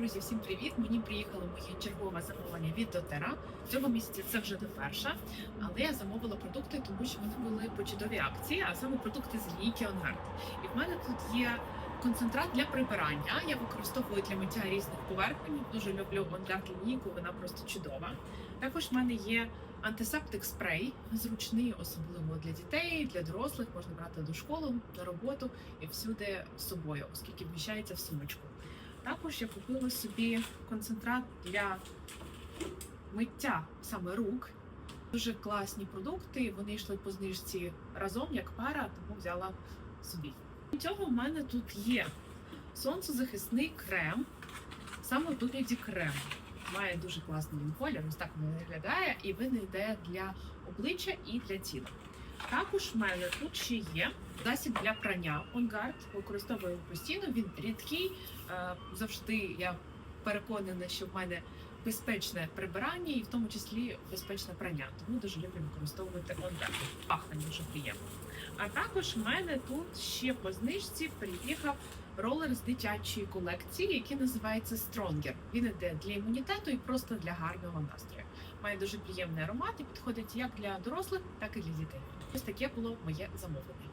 Друзі, всім привіт! Мені приїхало моє чергове замовлення від Дотера. Цього місяця це вже не перше, але я замовила продукти, тому що вони були по чудовій акції, а саме продукти з лінійки Онгард. І в мене тут є концентрат для прибирання. Я використовую для миття різних поверхень. Дуже люблю Онгард лінійку, вона просто чудова. Також в мене є антисептик спрей, зручний, особливо для дітей, для дорослих. Можна брати до школи, на роботу і всюди з собою, оскільки вміщається в сумочку. Також я купила собі концентрат для миття саме рук. Дуже класні продукти. Вони йшли по знижці разом як пара, тому взяла собі. Крім цього, в мене тут є сонцезахисний крем, саме в вигляді крему. Має дуже класний він колір, ось так він виглядає, і він йде для обличчя і для тіла. Також в мене тут ще є засіб для прання OnGuard. Використовую постійно. Він рідкий. Е, Завжди я переконана, що в мене безпечне прибирання і в тому числі безпечне прання. Тому дуже люблю використовувати OnGuard. Пахне дуже приємно. А також в мене тут ще по знижці приїхав ролер з дитячої колекції, який називається Stronger. Він іде для імунітету і просто для гарного настрою. Має дуже приємний аромат і підходить як для дорослих, так і для дітей. Ось таке було моє замовлення.